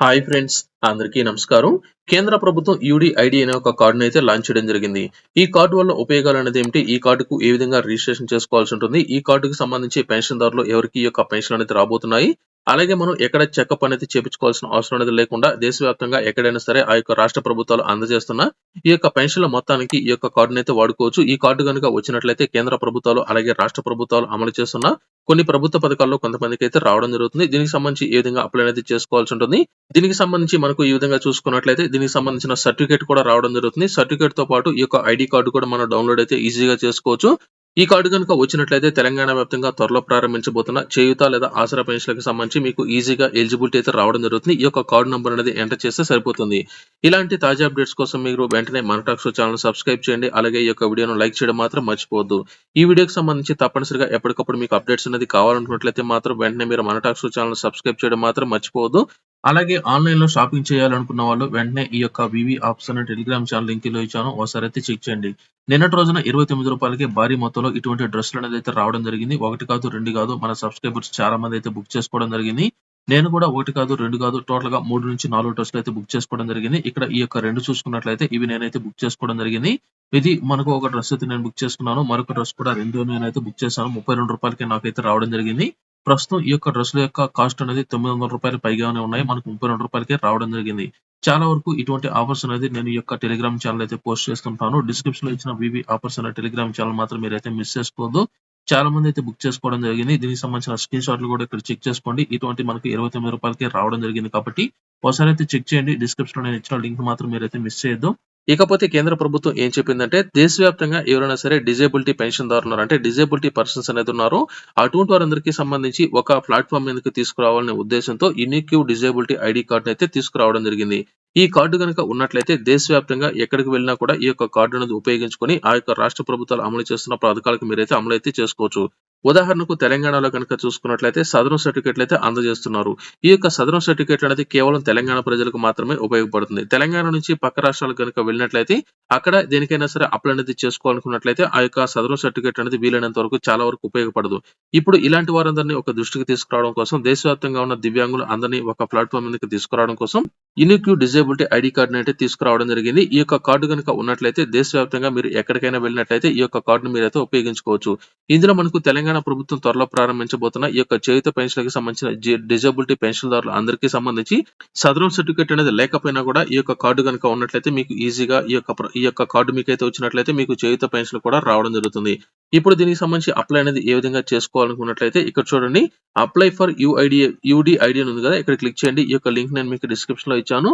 Hi friends అందరికీ నమస్కారం. కేంద్ర ప్రభుత్వం యూడి ఐడి అనే ఒక కార్డును అయితే లాంచ్ చేయడం జరిగింది. ఈ కార్డు వల్ల ఉపయోగాలు అనేది ఏమిటి? ఈ కార్డుకు ఏ విధంగా రిజిస్ట్రేషన్ చేసుకోవాల్సి ఉంటుంది? ఈ కార్డుకు సంబంధించి పెన్షన్దారులు ఎవరికి ఈ యొక్క పెన్షన్ అనేది రాబోతున్నాయి? అలాగే మనం ఎక్కడ చెకప్ అనేది చేపించుకోవాల్సిన అవసరం అనేది లేకుండా దేశవ్యాప్తంగా ఎక్కడైనా సరే ఆ యొక్క రాష్ట్ర ప్రభుత్వాలు అందజేస్తున్న ఈ యొక్క పెన్షన్ల మొత్తానికి ఈ యొక్క కార్డును అయితే వాడుకోవచ్చు. ఈ కార్డు కనుక వచ్చినట్లయితే కేంద్ర ప్రభుత్వాలు అలాగే రాష్ట్ర ప్రభుత్వాలు అమలు చేస్తున్న కొన్ని ప్రభుత్వ పథకాల్లో కొంతమందికి అయితే రావడం జరుగుతుంది. దీనికి సంబంధించి ఏ విధంగా అప్లై అనేది చేసుకోవాల్సి ఉంటుంది. దీనికి సంబంధించి మనకు ఈ విధంగా చూసుకున్నట్లయితే దీనికి సంబంధించిన సర్టిఫికేట్ కూడా రావడం జరుగుతుంది. సర్టిఫికేట్తో పాటు ఈ యొక్క ఐడి కార్డు కూడా మనం డౌన్లోడ్ అయితే ఈజీగా చేసుకోవచ్చు. ఈ కార్డు కనుక వచ్చినట్లయితే తెలంగాణ వ్యాప్తంగా త్వరలో ప్రారంభించబోతున్న చేయుత లేదా ఆసరా పెన్షన్లకు సంబంధించి మీకు ఈజీగా ఎలిజిబిలిటీ అయితే రావడం జరుగుతుంది. ఈ యొక్క కార్డు నెంబర్ అనేది ఎంటర్ చేస్తే సరిపోతుంది. ఇలాంటి తాజా అప్డేట్స్ కోసం మీరు వెంటనే మన టాక్స్ ఛానల్ సబ్స్క్రైబ్ చేయండి. అలాగే ఈ యొక్క వీడియోను లైక్ చేయడం మాత్రం మర్చిపోవద్దు. ఈ వీడియోకి సంబంధించి తప్పనిసరిగా ఎప్పటికప్పుడు మీకు అప్డేట్స్ అనేది కావాలనుకున్నట్లయితే మాత్రం వెంటనే మీరు మన టాక్స్ ఛానల్ సబ్స్క్రైబ్ చేయడం మాత్రం మర్చిపోవద్దు. అలాగే ఆన్లైన్లో షాపింగ్ చేయాలనుకున్న వాళ్ళు వెంటనే ఈ యొక్క వివి ఆప్స్ అనే టెలిగ్రామ్ ఛానల్ లింక్లో ఇచ్చాను. ఒకసారి అయితే చెక్ చేయండి. నిన్నటి రోజున ఇరవై తొమ్మిది రూపాయలకి భారీ మొత్తంలో ఇటువంటి డ్రెస్సులు అనేది అయితే రావడం జరిగింది. ఒకటి కాదు రెండు కాదు మన సబ్స్క్రైబర్స్ చాలా మంది అయితే బుక్ చేసుకోవడం జరిగింది. నేను కూడా ఒకటి కాదు రెండు కాదు టోటల్గా మూడు నుంచి నాలుగు డ్రెస్సులు అయితే బుక్ చేసుకోవడం జరిగింది. ఇక్కడ ఈ యొక్క రెండు చూసుకున్నట్లయితే ఇవి నేనైతే బుక్ చేసుకోవడం జరిగింది. ఇది మనకు ఒక డ్రెస్ అయితే నేను బుక్ చేసుకున్నాను. మరొక డ్రెస్ కూడా రెండు నేనైతే బుక్ చేశాను. ముప్పై రెండు రూపాయలకి నాకైతే రావడం జరిగింది. ప్రస్తుతం ఈ యొక్క డ్రెస్సుల యొక్క కాస్ట్ అనేది తొమ్మిది వందల రూపాయలు పైగానే ఉన్నాయి. మనకు ముప్పై రెండు రూపాయలకే రావడం జరిగింది. చాలా వరకు ఇటువంటి ఆఫర్స్ అనేది నేను ఈ యొక్క టెలిగ్రామ్ ఛానల్ అయితే పోస్ట్ చేస్తుంటాను. డిస్క్రిప్షన్లో ఇచ్చిన వివి ఆఫర్స్ అనే టెలిగ్రామ్ ఛానల్ మాత్రం మీరైతే మిస్ చేసుకోవద్దు. చాలా మంది అయితే బుక్ చేసుకోవడం జరిగింది. దీనికి సంబంధించిన స్క్రీన్ షాట్లు కూడా ఇక్కడ చెక్ చేసుకోండి. ఇటువంటి మనకి ఇరవై తొమ్మిది రూపాయలకే రావడం జరిగింది కాబట్టి ఒకసారి అయితే చెక్ చేయండి. డిస్క్రిప్షన్లో నేను ఇచ్చిన లింక్ మాత్రం మీరైతే మిస్ చేయొద్దు. ఇకపోతే కేంద్ర ప్రభుత్వం ఏం చెప్పిందంటే దేశవ్యాప్తంగా ఎవరైనా సరే డిజేబిలిటీ పెన్షన్దారులు ఉన్నారు అంటే డిజేబిలిటీ పర్సన్స్ అనేది ఉన్నారు. అటువంటి వారందరికీ సంబంధించి ఒక ప్లాట్ఫామ్ మీదకి తీసుకురావాలనే ఉద్దేశంతో యూనిక్యూ డిజేబిలిటీ ఐడి కార్డు అయితే తీసుకురావడం జరిగింది. ఈ కార్డు కనుక ఉన్నట్లయితే దేశవ్యాప్తంగా ఎక్కడికి వెళ్ళినా కూడా ఈ యొక్క కార్డు అనేది ఉపయోగించుకొని ఆ యొక్క రాష్ట్ర ప్రభుత్వాలు అమలు చేస్తున్న పథకాలకు మీరైతే అమలు అయితే చేసుకోవచ్చు. ఉదాహరణకు తెలంగాణలో కనుక చూసుకున్నట్లయితే సదరం సర్టిఫికేట్లు అయితే అందజేస్తున్నారు. ఈ యొక్క సదరం సర్టిఫికేట్ అనేది కేవలం తెలంగాణ ప్రజలకు మాత్రమే ఉపయోగపడుతుంది. తెలంగాణ నుంచి పక్క రాష్ట్రాలకు కనుక వెళ్ళినట్లయితే అక్కడ దేనికైనా సరే అప్లై అనేది చేసుకోవాలనుకున్నట్లయితే ఆ యొక్క సదరం సర్టిఫికేట్ అనేది వీలైనంత వరకు చాలా వరకు ఉపయోగపడదు. ఇప్పుడు ఇలాంటి వారందరినీ ఒక దృష్టికి తీసుకురావడం కోసం దేశవ్యాప్తంగా ఉన్న దివ్యాంగులు అందరినీ ఒక ప్లాట్ఫామ్ మీదకి తీసుకురావడం కోసం యూనిక్యూ డిజేబిలిటీ ఐడి కార్డు అయితే తీసుకురావడం జరిగింది. ఈ యొక్క కార్డు కనుక ఉన్నట్లయితే దేశవ్యాప్తంగా మీరు ఎక్కడికైనా వెళ్ళినట్లయితే ఈ యొక్క కార్డును మీరైతే ఉపయోగించుకోవచ్చు. ఇందులో మనకు తెలంగాణ ప్రభుత్వం త్వరలో ప్రారంభించబోతున్న ఈ యొక్క చేయుత పెన్షన్లకు సంబంధించిన డిజబిలిటీ పెన్షన్దారులు అందరికీ సంబంధించి సదరం సర్టిఫికేట్ అనేది లేకపోయినా కూడా ఈ యొక్క కార్డు కనుక ఉన్నట్లయితే మీకు ఈజీగా ఈ యొక్క ఈ యొక్క కార్డు మీకు అయితే వచ్చినట్లయితే మీకు చేయుత పెన్షన్ కూడా రావడం జరుగుతుంది. ఇప్పుడు దీనికి సంబంధించి అప్లై అనేది ఏ విధంగా చేసుకోవాలనుకున్నట్లయితే ఇక్కడ చూడండి. Apply for UID UDID ఉంది కదా ఇక్కడ క్లిక్ చేయండి. ఈ యొక్క లింక్ నేను మీకు డిస్క్రిప్షన్లో ఇచ్చాను.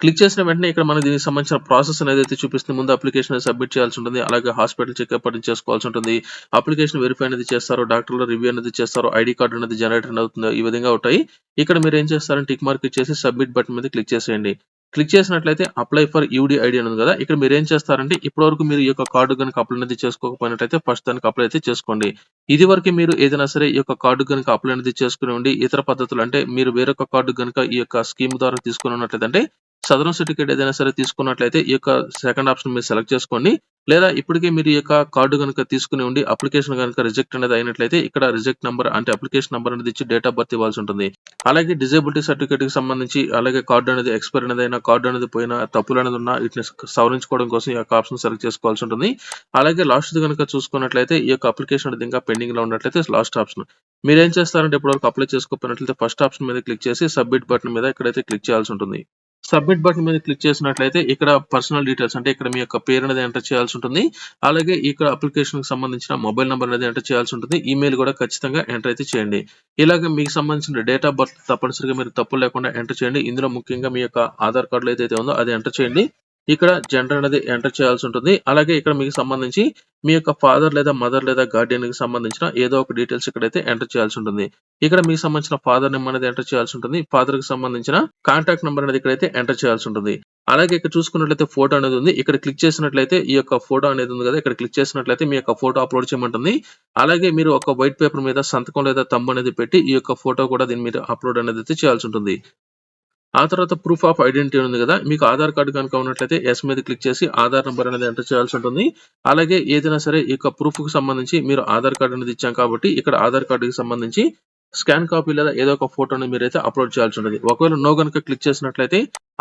క్లిక్ చేసిన వెంటనే ఇక్కడ మనకి దీనికి సంబంధించిన ప్రాసెస్ అనేది అయితే చూపిస్తుంది. ముందు అప్లికేషన్ సబ్మిట్ చేయాల్సి ఉంటుంది. అలాగే హాస్పిటల్ చెకప్ అనేది చేసుకోవాల్సి ఉంటుంది. అప్లికేషన్ వెరిఫై అనేది చేస్తారు డాక్టర్ల రివ్యూ అనేది చేస్తారు ఐడి కార్డు అనేది జనరేట్ అవుతుంది ఈ విధంగా ఉంటాయి. ఇక్కడ మీరు ఏం చేస్తారంటే టిక్ మార్క్ ఇచ్చేసి సబ్మిట్ బటన్ మీద క్లిక్ చేసేయండి. క్లిక్ చేసినట్లయితే అప్లై ఫర్ యూడి ఐడి అనేది ఉంది కదా ఇక్కడ మీరు ఏం చేస్తారంటే ఇప్పటివరకు మీరు ఈ యొక్క కార్డు కనుక అప్లై అనేది చేసుకోకపోయినట్లయితే ఫస్ట్ దానికి అప్లై అయితే చేసుకోండి. ఇది వరకు మీరు ఏదైనా సరే ఈ యొక్క కార్డు కనుక అప్లై అనేది చేసుకుని ఉండి ఇతర పద్ధతులు అంటే మీరు వేరొక కార్డు కనుక ఈ యొక్క స్కీమ్ ద్వారా తీసుకుని ఉన్నట్లయితే సదరం సర్టిఫికేట్ ఏదైనా సరే తీసుకున్నట్లయితే ఈ యొక్క సెకండ్ ఆప్షన్ మీరు సెలెక్ట్ చేసుకోండి. లేదా ఇప్పటికే మీరు ఈ యొక్క కార్డు కనుక తీసుకుని ఉండి అప్లికేషన్ కనుక రిజెక్ట్ అనేది అయినట్లయితే ఇక్కడ రిజెక్ట్ నెంబర్ అంటే అప్లికేషన్ నెంబర్ అనేది ఇచ్చి డేట్ ఆఫ్ బర్త్ ఇవ్వాల్సి ఉంటుంది. అలాగే డిజేబిలిటీ సర్టిఫికేట్కి సంబంధించి అలాగే కార్డు అనేది ఎక్స్పైర్ అనేది అయినా కార్డు అనేది పోయినా తప్పులు అనేది ఉన్నా వీటిని సవరించుకోవడం కోసం ఈ యొక్క ఆప్షన్ సెలెక్ట్ చేసుకోవాల్సి ఉంటుంది. అలాగే లాస్ట్ కనుక చూసుకున్నట్లయితే ఈ యొక్క అప్లికేషన్ అనేది ఇంకా పెండింగ్లో ఉన్నట్లయితే లాస్ట్ ఆప్షన్ మీరు ఏం చేస్తారంటే ఇప్పటివరకు అప్లై చేసుకోపోయినట్లయితే ఫస్ట్ ఆప్షన్ మీద క్లిక్ చేసి సబ్మిట్ బటన్ మీద ఇక్కడైతే క్లిక్ చేయాల్సి ఉంటుంది. సబ్మిట్ బటన్ మీద క్లిక్ చేసినట్లయితే ఇక్కడ పర్సనల్ డీటెయిల్స్ అంటే ఇక్కడ మీ యొక్క పేరు అనేది ఎంటర్ చేయాల్సి ఉంటుంది. అలాగే ఇక్కడ అప్లికేషన్కి సంబంధించిన మొబైల్ నెంబర్ అనేది ఎంటర్ చేయాల్సి ఉంటుంది. ఈమెయిల్ కూడా ఖచ్చితంగా ఎంటర్ అయితే చేయండి. ఇలాగే మీకు సంబంధించిన డేట్ ఆఫ్ బర్త్ తప్పనిసరిగా మీరు తప్పు లేకుండా ఎంటర్ చేయండి. ఇందులో ముఖ్యంగా మీ యొక్క ఆధార్ కార్డులో ఏదైతే ఉందో అది ఎంటర్ చేయండి. ఇక్కడ జెండర్ అనేది ఎంటర్ చేయాల్సి ఉంటుంది. అలాగే ఇక్కడ మీకు సంబంధించి మీ యొక్క ఫాదర్ లేదా మదర్ లేదా గార్డియన్కి సంబంధించిన ఏదో ఒక డీటెయిల్స్ ఇక్కడైతే ఎంటర్ చేయాల్సి ఉంటుంది. ఇక్కడ మీకు సంబంధించిన ఫాదర్ నెంబర్ అనేది ఎంటర్ చేయాల్సి ఉంటుంది. ఫాదర్కి సంబంధించిన కాంటాక్ట్ నెంబర్ అనేది ఇక్కడైతే ఎంటర్ చేయాల్సి ఉంటుంది. అలాగే ఇక్కడ చూసుకున్నట్లయితే ఫోటో అనేది ఉంది. ఇక్కడ క్లిక్ చేసినట్లయితే ఈ యొక్క ఫోటో అనేది ఉంది కదా. ఇక్కడ క్లిక్ చేసినట్లయితే మీ యొక్క ఫోటో అప్లోడ్ చేయమంటుంది. అలాగే మీరు ఒక వైట్ పేపర్ మీద సంతకం లేదా తమ్ము అనేది పెట్టి ఈ యొక్క ఫోటో కూడా దీని మీద అప్లోడ్ అనేది అయితే చేయాల్సి ఉంటుంది. ఆ తర్వాత ప్రూఫ్ ఆఫ్ ఐడెంటిటీ ఉంది కదా. మీకు ఆధార్ కార్డు కనుక ఉన్నట్లయితే ఎస్ మీద క్లిక్ చేసి ఆధార్ నెంబర్ అనేది ఎంటర్ చేయాల్సి ఉంటుంది. అలాగే ఏదైనా సరే ఈ యొక్క ప్రూఫ్కి సంబంధించి మీరు ఆధార్ కార్డు అనేది ఇచ్చాం కాబట్టి ఇక్కడ ఆధార్ కార్డుకి సంబంధించి స్కాన్ కాపీ లేదా ఏదో ఒక ఫోటోని మీరైతే అప్లోడ్ చేయాల్సి ఉంటుంది. ఒకవేళ నో గనుక క్లిక్ చేసినట్లయితే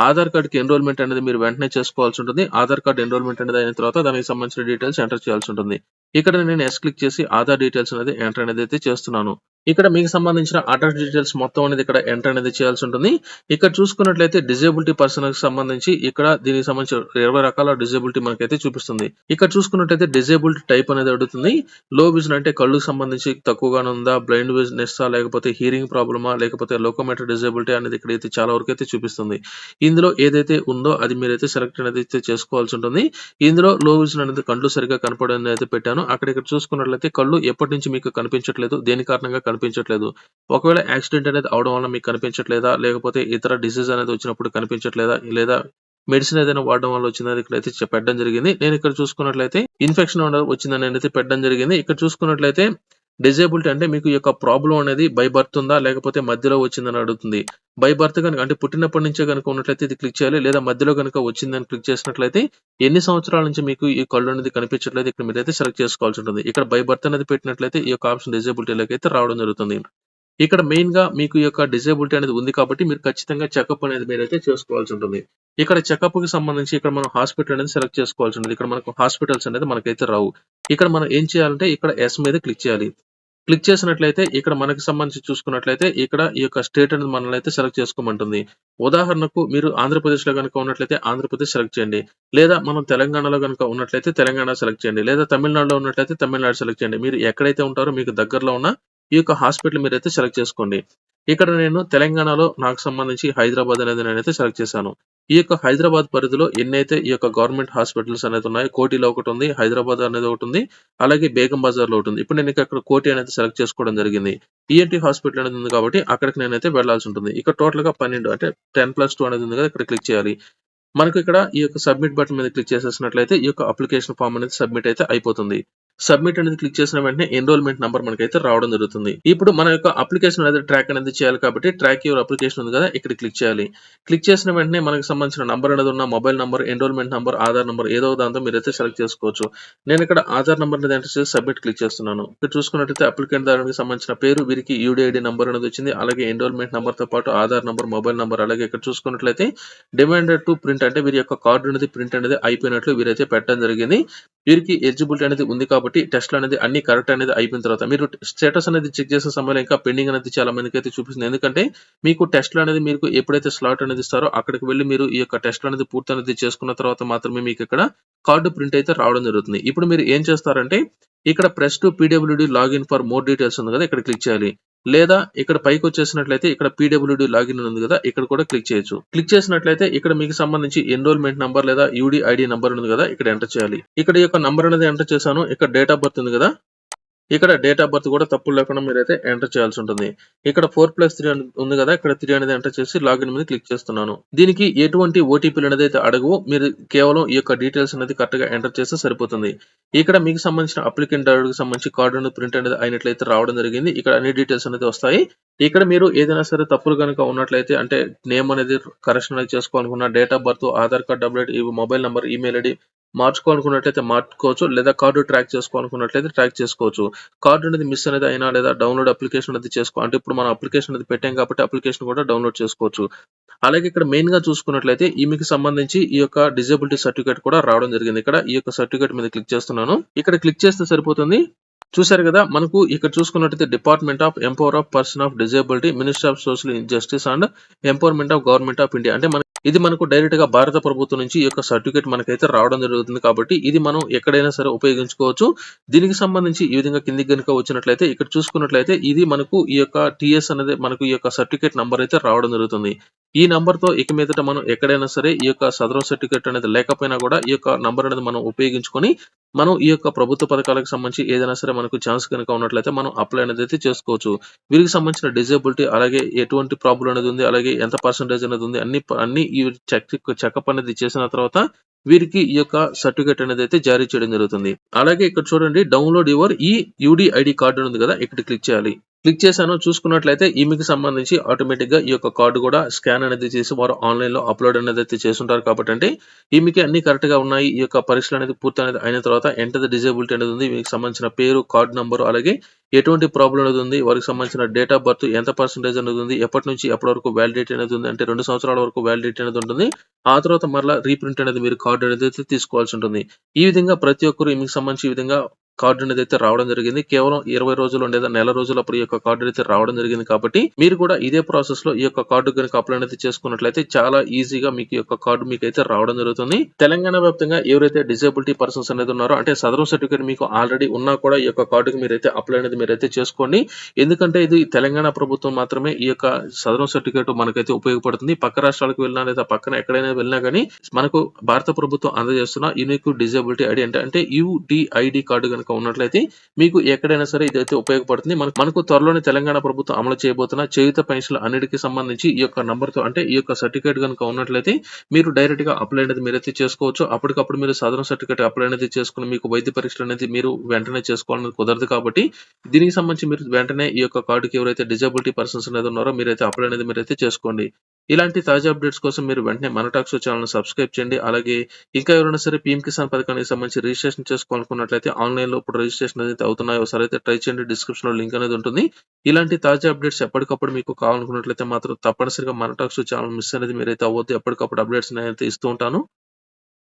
ఆధార్ కార్డ్కి ఎన్రోల్మెంట్ అనేది మీరు వెంటనే చేసుకోవాల్సి ఉంటుంది. ఆధార్ కార్డ్ ఎన్రోల్మెంట్ అనేది అయిన తర్వాత దానికి సంబంధించిన డీటెయిల్స్ ఎంటర్ చేయాల్సి ఉంటుంది. ఇక్కడ నేను ఎస్ క్లిక్ చేసి ఆధార్ డీటెయిల్స్ అనేది ఎంటర్ అనేది అయితే చేస్తున్నాను. ఇక్కడ మీకు సంబంధించిన అటాచ్ డీటెయిల్స్ మొత్తం అనేది ఇక్కడ ఎంటర్ అనేది చేయాల్సి ఉంటుంది. ఇక్కడ చూసుకున్నట్లయితే డిజేబిలిటీ పర్సన్కి సంబంధించి ఇక్కడ దీనికి సంబంధించి ఇరవై రకాల డిజేబిలిటీ మనకైతే చూపిస్తుంది. ఇక్కడ చూసుకున్నట్లయితే డిజేబిలిటీ టైప్ అనేది అడుగుతుంది. లో విజన్ అంటే కళ్ళుకు సంబంధించి తక్కువగానే ఉందా బ్లైండ్ విజనెస్ లేకపోతే హీరింగ్ ప్రాబ్లమా లేకపోతే లోకోమేటర్ డిజేబిలిటీ అనేది ఇక్కడ అయితే చాలా వరకు అయితే చూపిస్తుంది. ఇందులో ఏదైతే ఉందో అది మీరైతే సెలెక్ట్ అనేది అయితే చేసుకోవాల్సి ఉంటుంది. ఇందులో లో విజన్ అనేది కళ్ళు సరిగా కనపడని అయితే పెట్టాను. అక్కడ ఇక్కడ చూసుకున్నట్లయితే కళ్ళు ఎప్పటి నుంచి మీకు కనిపించట్లేదు దేని కారణంగా కనిపించట్లేదు. ఒకవేళ యాక్సిడెంట్ అనేది అవడం వల్ల మీకు కనిపించట్లేదా? లేకపోతే ఇతర డిసీజ్ అనేది వచ్చినప్పుడు కనిపించట్లేదా? లేదా మెడిసిన్ ఏదైనా వాడడం వల్ల వచ్చిందని ఇక్కడ అయితే పెట్టడం జరిగింది. నేను ఇక్కడ చూసుకున్నట్లయితే ఇన్ఫెక్షన్ వచ్చిందని అయితే పెట్టడం జరిగింది. ఇక్కడ చూసుకున్నట్లయితే డిజేబుల్టీ అంటే మీకు ఈ యొక్క ప్రాబ్లం అనేది బై బర్త్ ఉందా లేకపోతే మధ్యలో వచ్చిందని అడుగుతుంది. బై బర్త్ కనుక అంటే పుట్టినప్పటి నుంచే కనుక ఉన్నట్లయితే ఇది క్లిక్ చేయాలి లేదా మధ్యలో కనుక వచ్చిందని క్లిక్ చేసినట్లయితే ఎన్ని సంవత్సరాల నుంచి మీకు ఈ కళ్ళు అనేది కనిపించట్లేదు ఇక్కడ మీరైతే సెలెక్ట్ చేసుకోవాల్సి ఉంటుంది. ఇక్కడ బై బర్త్ అనేది పెట్టినట్లయితే ఈ యొక్క ఆప్షన్ డిజేబిలిటీలోకి అయితే రావడం జరుగుతుంది. ఇక్కడ మెయిన్గా మీకు ఈ యొక్క డిజేబిలిటీ అనేది ఉంది కాబట్టి మీరు ఖచ్చితంగా చెకప్ అనేది మీరైతే చేసుకోవాల్సి ఉంటుంది. ఇక్కడ చెకప్కి సంబంధించి ఇక్కడ మనం హాస్పిటల్ అనేది సెలెక్ట్ చేసుకోవాల్సి ఉంటుంది. ఇక్కడ మనకు హాస్పిటల్స్ అనేది మనకైతే రావు. ఇక్కడ మనం ఏం చేయాలంటే ఇక్కడ ఎస్ మీద క్లిక్ చేయాలి. క్లిక్ చేసినట్లయితే ఇక్కడ మనకి సంబంధించి చూసుకున్నట్లయితే ఇక్కడ ఈ యొక్క స్టేట్ అనేది మనల్ని అయితే సెలెక్ట్ చేసుకోమంటుంది. ఉదాహరణకు మీరు ఆంధ్రప్రదేశ్లో కనుక ఉన్నట్లయితే ఆంధ్రప్రదేశ్ సెలెక్ట్ చేయండి. లేదా మనం తెలంగాణలో కనుక ఉన్నట్లయితే తెలంగాణ సెలెక్ట్ చేయండి. లేదా తమిళనాడులో ఉన్నట్లయితే తమిళనాడు సెలెక్ట్ చేయండి. మీరు ఎక్కడైతే ఉంటారో మీకు దగ్గరలో ఉన్న ఈ యొక్క హాస్పిటల్ మీరైతే సెలెక్ట్ చేసుకోండి. ఇక్కడ నేను తెలంగాణలో నాకు సంబంధించి హైదరాబాద్ అనేది నేనైతే సెలెక్ట్ చేశాను. ఈ యొక్క హైదరాబాద్ పరిధిలో ఎన్నైతే ఈ యొక్క గవర్నమెంట్ హాస్పిటల్స్ అనేది ఉన్నాయి కోటిలో ఒకటి ఉంది హైదరాబాద్ అనేది ఒకటి ఉంది అలాగే బేగం బజార్లో ఒకటి ఉంది. ఇప్పుడు నేను ఇక్కడ కోటి అనేది సెలెక్ట్ చేసుకోవడం జరిగింది. ఈఎన్టీ హాస్పిటల్ అనేది ఉంది కాబట్టి అక్కడికి నేనైతే వెళ్ళాల్సి ఉంటుంది. ఇక్కడ టోటల్గా పన్నెండు అంటే టెన్ ప్లస్ టూ అనేది ఉంది కదా ఇక్కడ క్లిక్ చేయాలి. మనకు ఇక్కడ ఈ యొక్క సబ్మిట్ బటన్ మీద క్లిక్ చేసేసినట్లయితే ఈ యొక్క అప్లికేషన్ ఫామ్ అనేది సబ్మిట్ అయితే అయిపోతుంది. సబ్మిట్ అనేది క్లిక్ చేసిన వెంటనే ఎన్రోల్మెంట్ నంబర్ మనకైతే రావడం జరుగుతుంది. ఇప్పుడు మన యొక్క అప్లికేషన్ అనేది ట్రాక్ అనేది చేయాలి కాబట్టి ట్రాక్ యువర్ అప్లికేషన్ ఉంది కదా ఇక్కడ క్లిక్ చేయాలి. క్లిక్ చేసిన వెంటనే మనకు సంబంధించిన నంబర్ అనేది ఉన్న mobile number enrolment number Aadhaar number ఏదో దాంతో దాంతో మీరైతే సెలెక్ట్ చేసుకోవచ్చు. నేను ఇక్కడ ఆధార్ నంబర్ అనేది ఎంటర్ చేసి సబ్మిట్ క్లిక్ చేస్తున్నాను. ఇక్కడ చూసుకున్నట్లయితే అప్లికెంట్ దానికి సంబంధించిన పేరు వీరికి యూడిఐడి నంబర్ అనేది వచ్చింది అలాగే ఎన్రోల్మెంట్ నంబర్తో పాటు ఆధార్ నంబర్ మొబైల్ నంబర్ అలాగే ఇక్కడ చూసుకున్నట్లయితే డిమాండెడ్ టు ప్రింట్ అంటే వీరి యొక్క కార్డు అనేది ప్రింట్ అనేది అయిపోయినట్లు వీరైతే పెట్టడం జరిగింది. వీరికి ఎలిజిబిలిటీ అనేది ఉంది కాబట్టి టెస్ట్ అనేది అన్ని కరెక్ట్ అనేది అయిపోయిన తర్వాత మీరు స్టేటస్ అనేది చెక్ చేసే సమయంలో ఇంకా పెండింగ్ అనేది చాలా మందికి అయితే చూపిస్తుంది. ఎందుకంటే మీకు టెస్ట్లు అనేది మీకు ఎప్పుడైతే స్లాట్ అనేది ఇస్తారో అక్కడికి వెళ్ళి మీరు ఈ యొక్క టెస్ట్ అనేది పూర్తి అనేది చేసుకున్న తర్వాత మాత్రమే మీకు ఇక్కడ కార్డు ప్రింట్ అయితే రావడం జరుగుతుంది. ఇప్పుడు మీరు ఏం చేస్తారంటే ఇక్కడ press to PWD login for more details ఉంది కదా ఇక్కడ క్లిక్ చేయాలి. లేదా ఇక్కడ పైకి వచ్చేసినట్లయితే ఇక్కడ పీడబ్ల్యూడి లాగిన్ ఉంది కదా ఇక్కడ కూడా క్లిక్ చేయొచ్చు. క్లిక్ చేసినట్లయితే ఇక్కడ మీకు సంబంధించి ఎన్రోల్మెంట్ నంబర్ లేదా యూడి ఐడి నంబర్ ఉంది కదా ఇక్కడ ఎంటర్ చేయాలి. ఇక్కడ యొక్క నంబర్ అనేది ఎంటర్ చేశాను ఇక్కడ డేట్ ఆఫ్ బర్త్ ఉంది కదా ఇక్కడ డేట్ ఆఫ్ బర్త్ కూడా తప్పులు లేకుండా మీరైతే ఎంటర్ చేయాల్సి ఉంటుంది. ఇక్కడ ఫోర్ ప్లస్ త్రీ ఉంది కదా ఇక్కడ త్రీ అనేది ఎంటర్ చేసి లాగిన్ మీద క్లిక్ చేస్తున్నాను. దీనికి ఎటువంటి ఓటీపీలు అనేది అయితే అడగవు మీరు కేవలం ఈ యొక్క డీటెయిల్స్ అనేది కరెక్ట్గా ఎంటర్ చేస్తే సరిపోతుంది. ఇక్కడ మీకు సంబంధించిన అప్లికెంట్కి సంబంధించి కార్డు అనేది ప్రింట్ అనేది అయినట్లయితే రావడం జరిగింది. ఇక్కడ అన్ని డీటెయిల్స్ అనేది వస్తాయి. ఇక్కడ మీరు ఏదైనా సరే తప్పులు కనుక ఉన్నట్లయితే అంటే నేమ్ అనేది కరెక్షన్ అనేది చేసుకోవాలనుకున్న date of birth Aadhaar card update mobile number email ID మార్చుకోవాలనుకున్నట్లయితే మార్చుకోవచ్చు లేదా కార్డు ట్రాక్ చేసుకోవాలనుకున్నట్లయితే ట్రాక్ చేసుకోవచ్చు. కార్డు అనేది మిస్ అనేది అయినా లేదా డౌన్లోడ్ అప్లికేషన్ అనేది చేసుకో అంటే ఇప్పుడు మనం అప్లికేషన్ అనేది పెట్టాం కాబట్టి అప్లికేషన్ కూడా డౌన్లోడ్ చేసుకోవచ్చు. అలాగే ఇక్కడ మెయిన్గా చూసుకున్నట్లయితే ఈమెకి సంబంధించి ఈ యొక్క డిజబిలిటీ సర్టిఫికేట్ కూడా రావడం జరిగింది. ఇక్కడ ఈ యొక్క సర్టిఫికేట్ మీద క్లిక్ చేస్తున్నాను. ఇక్కడ క్లిక్ చేస్తే సరిపోతుంది. చూసారు కదా మనకు ఇక్కడ చూసుకున్నట్లయితే department of empower of person of disability minister of social justice and empowerment of government of India అంటే మన ఇది మనకు డైరెక్ట్గా భారత ప్రభుత్వం నుంచి ఈ యొక్క సర్టిఫికేట్ మనకైతే రావడం జరుగుతుంది కాబట్టి ఇది మనం ఎక్కడైనా సరే ఉపయోగించుకోవచ్చు. దీనికి సంబంధించి ఈ విధంగా కిందికి కనుక వచ్చినట్లయితే ఇక్కడ చూసుకున్నట్లయితే ఇది మనకు ఈ యొక్క టిఎస్ అనేది మనకు ఈ యొక్క సర్టిఫికేట్ నంబర్ అయితే రావడం జరుగుతుంది. ఈ నంబర్తో ఇక మీదట మనం ఎక్కడైనా సరే ఈ యొక్క సదరం సర్టిఫికేట్ అనేది లేకపోయినా కూడా ఈ యొక్క నంబర్ అనేది మనం ఉపయోగించుకొని మనం ఈ యొక్క ప్రభుత్వ పథకాలకు సంబంధించి ఏదైనా సరే మనకు ఛాన్స్ కనుక ఉన్నట్లయితే మనం అప్లై అనేది అయితే చేసుకోవచ్చు. వీరికి సంబంధించిన డిజేబిలిటీ అలాగే ఎటువంటి ప్రాబ్లం అనేది ఉంది అలాగే ఎంత పర్సంటేజ్ అనేది ఉంది అన్ని అన్ని ఈ చెక్ చెకప్ అనేది చేసిన తర్వాత వీరికి ఈ యొక్క సర్టిఫికేట్ అనేది అయితే జారీ చేయడం జరుగుతుంది అలాగే ఇక్కడ చూడండి డౌన్లోడ్ యువర్ ఈ యూడి ఐడి కార్డు ఉంది కదా ఇక్కడ క్లిక్ చేయాలి క్లిక్ చేశాను. చూసుకున్నట్లయితే ఈమెకి సంబంధించి ఆటోమేటిక్గా ఈ యొక్క కార్డు కూడా స్కాన్ అనేది చేసి వారు ఆన్లైన్లో అప్‌లోడ్ అనేది అనేదైతే కాబట్టి అంటే ఈమెకి అన్ని కరెక్ట్గా ఉన్నాయి. ఈ యొక్క పరీక్షలు అనేది పూర్తి అనేది అయిన తర్వాత ఎంటర్ ద డిజేబిలిటీ అనేది ఉంది. మీకు సంబంధించిన పేరు, కార్డు నంబరు అలాగే ఎటువంటి ప్రాబ్లమ్ అనేది ఉంది. వారికి సంబంధించిన డేట్ ఆఫ్ బర్త్ ఎంత పర్సెంటేజ్ అనేది ఉంది. ఎప్పటి నుంచి ఎప్పటి వరకు వ్యాలిడిటీ అనేది ఉంది. అంటే రెండు సంవత్సరాల వరకు వ్యాలిడిటీ అనేది ఉంటుంది. ఆ తర్వాత మరలా రీప్రింట్ అనేది మీరు కార్డు అనేది తీసుకోవాల్సి ఉంటుంది. ఈ విధంగా ప్రతి ఒక్కరు మీకు సంబంధించి ఈ విధంగా కార్డు అనేది అయితే రావడం జరిగింది. కేవలం 20 రోజులు లేదా నెల రోజులు అప్పుడు ఈ యొక్క కార్డు అయితే రావడం జరిగింది కాబట్టి, మీరు కూడా ఇదే ప్రాసెస్లో ఈ యొక్క కార్డు కనుక అప్లై అనేది చేసుకున్నట్లయితే చాలా ఈజీగా మీకు ఈ యొక్క మీకు మీకైతే రావడం జరుగుతుంది. తెలంగాణ వ్యాప్తంగా ఎవరైతే డిజేబిలిటీ పర్సన్స్ అనేది ఉన్నారో అంటే సదరం సర్టిఫికేట్ మీకు ఆల్రెడీ ఉన్నా కూడా ఈ యొక్క మీరు మీరైతే అప్లై అనేది మీరైతే చేసుకోండి. ఎందుకంటే ఇది తెలంగాణ ప్రభుత్వం మాత్రమే ఈ యొక్క సదరం సర్టిఫికేట్ మనకైతే ఉపయోగపడుతుంది. పక్క రాష్ట్రాలకు వెళ్ళినా లేదా పక్కన ఎక్కడైనా వెళ్ళినా కానీ మనకు భారత ప్రభుత్వం అందజేస్తున్న యూనిక్ డిజేబిలిటీ ఐడి అంటే అంటే యూడిఐడి కార్డు కనుక కనుక ఉన్నట్లయితే మీకు ఎక్కడైనా సరే ఇదైతే ఉపయోగపడుతుంది. మనకు మనకు త్వరలోనే తెలంగాణ ప్రభుత్వం అమలు చేయబోతున్న చేయుత పెన్షన్‌లు అన్నిటికీ సంబంధించి ఈ యొక్క నంబర్‌తో అంటే ఈ యొక్క సర్టిఫికేట్ కనుక ఉన్నట్లయితే మీరు డైరెక్ట్గా అప్లై అనేది మీరైతే చేసుకోవచ్చు. అప్పటికప్పుడు మీరు సాధారణ సర్టిఫికేట్ అప్లై అనేది చేసుకుని మీకు వైద్య పరీక్షలు అనేది మీరు వెంటనే చేసుకోవాలనేది కుదరదు కాబట్టి, దీనికి సంబంధించి మీరు వెంటనే ఈ యొక్క కార్డుకి ఎవరైతే డిజేబిలిటీ పర్సన్స్ అనేది ఉన్నారో మీరైతే అప్లై అనేది మీరైతే చేసుకోండి. ఇలాంటి తాజా అప్డేట్స్ కోసం మీరు వెంటనే మన టాక్స్ ఛానెల్‌ని సబ్స్క్రైబ్ చేయండి. అలాగే ఇంకా ఎవరైనా సరే పీఎం కిసాన్ పథకానికి సంబంధించి రిజిస్ట్రేషన్ చేసుకోవాలనుకున్నట్లయితే ఆన్‌లైన్‌లో ఇప్పుడు రిజిస్ట్రేషన్ ఏదైతే అవుతున్నాయో ఒకసారి అయితే ట్రై చేయండి. డిస్క్రిప్షన్‌లో లింక్ అనేది ఉంటుంది. ఇలాంటి తాజా అప్డేట్స్ ఎప్పటికప్పుడు మీకు కావాలనుకున్నట్లయితే మాత్రం తప్పనిసరిగా మన టాక్స్ ఛానల్ మిస్ అనేది మీరైతే అవ్వద్దు. ఎప్పటికప్పుడు అప్డేట్స్ నేనైతే ఇస్తూ ఉంటాను.